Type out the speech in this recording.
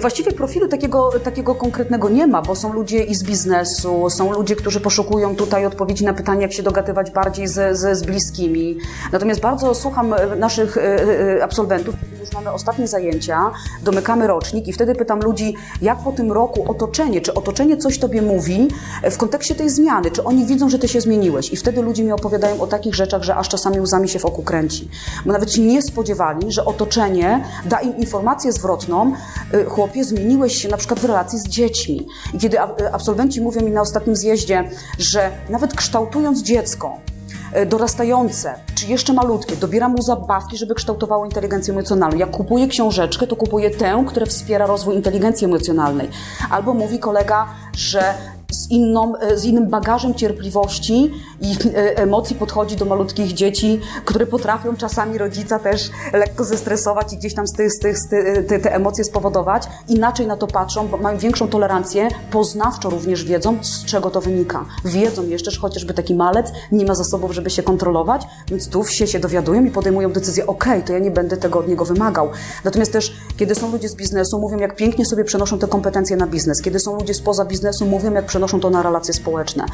Właściwie profilu takiego, takiego konkretnego nie ma, bo są ludzie i z biznesu, są ludzie, którzy poszukują tutaj odpowiedzi na pytanie, jak się dogadywać bardziej z, z, z bliskimi. Natomiast bardzo słucham e, naszych e, e, absolwentów, już mamy ostatnie zajęcia, domykamy rocznik i wtedy pytam ludzi, jak po tym roku otoczenie, czy otoczenie coś tobie mówi e, w kontekście tej zmiany, czy oni widzą, że ty się zmieniłeś. I wtedy ludzie mi opowiadają o takich rzeczach, że aż czasami łzami się wokół kręci. Bo nawet się nie spodziewali, że otoczenie da im informację zwrotną, y, chłopie, zmieniłeś się na przykład w relacji z dziećmi. I kiedy y, absolwenci mówią mi na ostatnim zjeździe, że nawet kształtując dziecko, dorastające, czy jeszcze malutkie, dobieram mu zabawki, żeby kształtowało inteligencję emocjonalną. Jak kupuję książeczkę, to kupuję tę, która wspiera rozwój inteligencji emocjonalnej. Albo mówi kolega, że z, inną, e, z innym bagażem cierpliwości i e, emocji podchodzi do malutkich dzieci, które potrafią czasami rodzica też lekko zestresować i gdzieś tam z tych, z tych, z tych, te, te emocje spowodować. Inaczej na to patrzą, bo mają większą tolerancję, poznawczo również wiedzą, z czego to wynika. Wiedzą jeszcze, że chociażby taki malec nie ma zasobów, żeby się kontrolować, więc tu się, się dowiadują i podejmują decyzję, okej, to ja nie będę tego od niego wymagał. Natomiast też, kiedy są ludzie z biznesu, mówią, jak pięknie sobie przenoszą te kompetencje na biznes. Kiedy są ludzie spoza biznesu, mówią, jak przenoszą to na relacje społeczne.